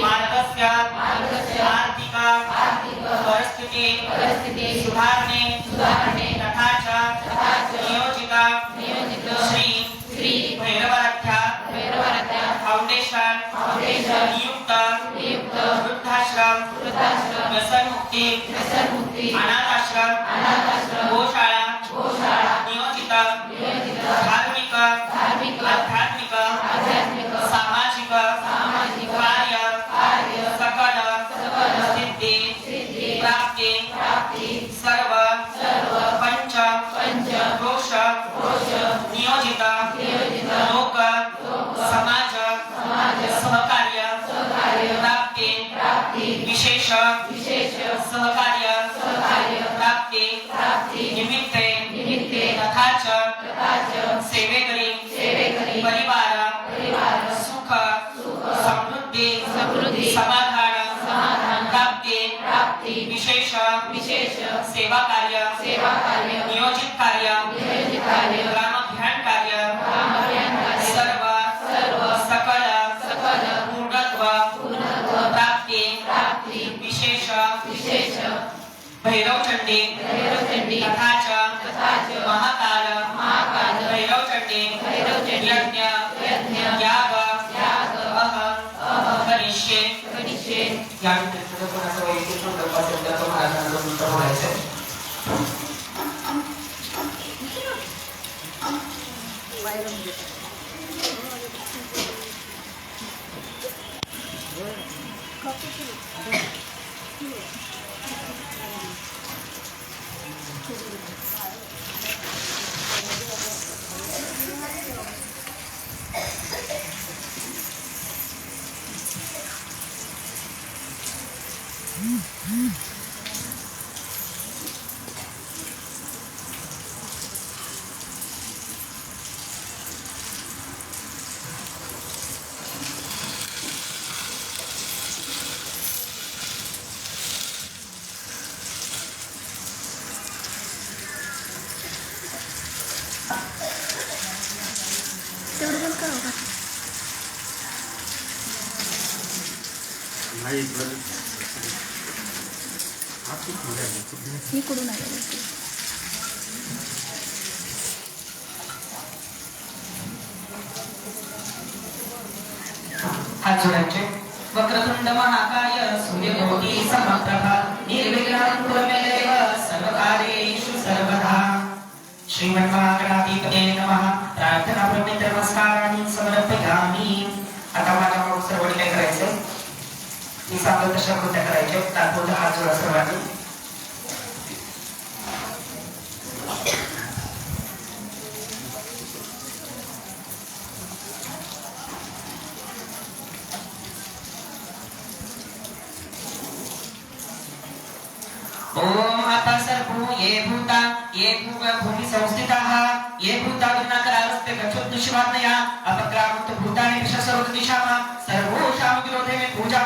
मार्गस्य आर्थिक परिस्थिती सुधारणे तथा च नियोजित श्री फाउंडेशन नियुक्त वृद्धाश्रम व्यसनमुक्ती अनाथ आश्रम गोशाळा परिवार सुख समृद्धी समाधान प्राप्ती विशेष सेवा कार्य नियोजित कार्य ग्रामध्यान कार्य सर्व सकल पूर्णत्व प्राप्ती विशेष भैरवचंडी तथा च महाकाल भैरवचंडी यज्ञ याग अहं करिष्ये या व्यतिरिक्त कोणाचा वैयक्तिक संदर्भ असेल तर तो महाराजांना तुमचं बोलायचं तेवढं पण करावं का नाही इकडं हात पुढे आले, पुढे. इकडून आलं हात जोडायचे वक्रतुंड महाकाय सूर्यकोटी समप्रभा निर्विघ्नं कुरु मे देव सर्वकार्येषु सर्वदा श्रीमन्महागणाधिपते नमः प्रार्थना प्रमित आता माझ्या मग सर्व काय मी सांगत तशा कृत्या तात्पुरता हात जोडा सर्वांनी. ओम अपसर्पो ये भूता ये भूग भूमि संस्थितः ये भूता गुणाकरावस्ते गच्छन्तु शिवात्मया अपक्रामन्तु भूतानि दिश सर्वदिशाः सर्वोषां विरोधे में पूजा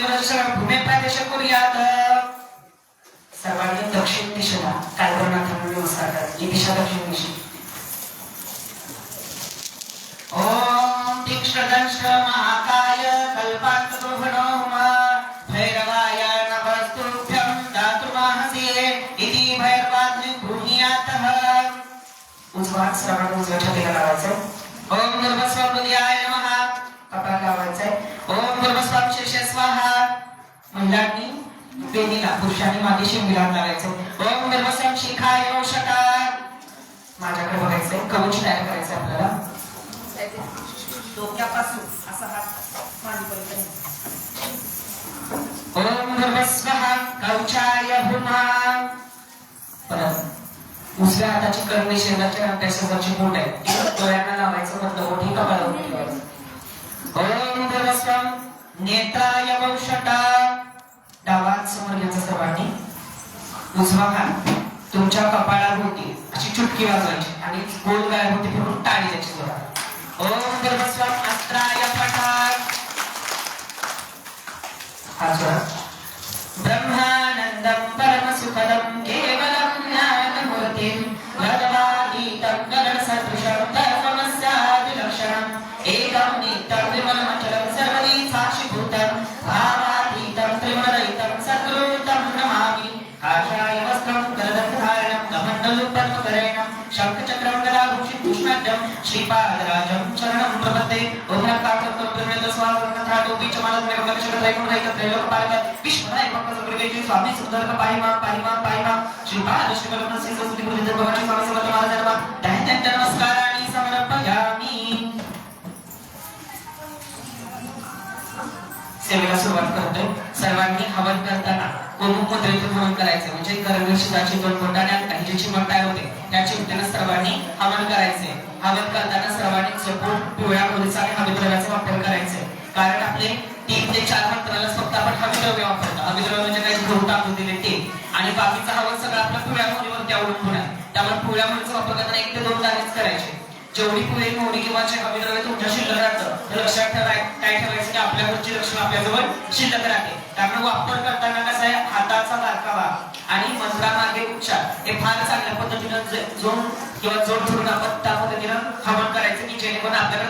अतयात विष्णुदेवस्य भूमे प्रवेश कुर्यात सर्वांनी दक्षिण दिशेला काय करणार म्हणून नमस्कार करा ही दिशा दक्षिण दिशा ओम तीक्ष्णदंश महाकाय कल्पान्तदोहनो भैरवाय नमस्तुभ्यं दातुमाहसे इति भैरवाग्नि गृह्यातः उजवा श्रवण उजव्या छातीला लावायचं ओम गर्भस्वामृदयाय नमः कपाळ लावायचंय ओम स्वाहा. महिलांनी पुरुषांनी मागे शिंगीला लावायचं. ओम गर्भस्वाम शिखाय नमस्कार माझ्याकडे बघायचंय कवच तयार आपल्याला. डोक्यापासून असा हात मांडीपर्यंत ओम गर्भस्वः कवचाय हुमा परत उजव्या हाताची करणी शेजारच्या हाताच्या शेजारची बोट आहे. ती डोळ्यांना लावायचं बोट ही कपाळावर ठेवायचं ओम नेत्राय वंशटा डावात समोर घ्यायचा सर्वांनी. उजवा हात. तुमच्या कपाळाभोवती अशी चुटकी वाजवायची. आणि गोल गायभोवती फिरून टाळी द्यायची जोरात. ओम गर्भस्वाम अस्त्राय पठार. हा जोरात. करदधारणं कमण्डलुपद्मकरेणं शङ्खचक्रं गदाभूषितं श्रीपादराजं चरणं प्रपद्ये ॐ स्वामी सुंदर पाहिमा पाहिमा पाहिमा श्रीपाद श्रीकल्पना श्री संस्कृती गुरुदेव भगवान स्वामी समर्थ महाराजांना त्यांच्या नमस्काराने समर्पयामी सेवेला सुरुवात करतोय सर्वांनी हवन करताना गोमुख हवन करायचं. म्हणजे करवीर शिवाची दोन बोटाने आणि काही जे तयार होते त्या चिमट्यानं सर्वांनी हवन करायचे. हवन करताना सर्वांनी चपून पिवळ्या मुलीचा आणि हविद्रव्याचा वापर करायचे. कारण आपले तीन ते चार मंत्राला फक्त आपण हविद्रव्य वापरतो. हविद्रव्य म्हणजे काही गहू टाकून दिले ते आणि बाकीचा हवन सगळं आपलं पिवळ्या मुलीवरती अवलंबून आहे. त्यामुळे पिवळ्या मुलीचा वापर करताना एक ते दोन दाणेच करायचे. जेवढी पुढे मोडी किंवा जे हविद्रव्य तुमच्या शिल्लक राहतं ते लक्षात ठेवा काय ठेवायचं की आपल्याकडची लक्ष्मी आपल्याजवळ शिल्लक राहते. कारण वापर करताना कसं आहे? हाताचा बारकावा आणि मंत्रामागे उच्चार. हे फार चांगल्या पद्धतीनं जोड किंवा जोड धरून आपण त्या पद्धतीनं हवन करायचं की जेणेकरून आपल्याला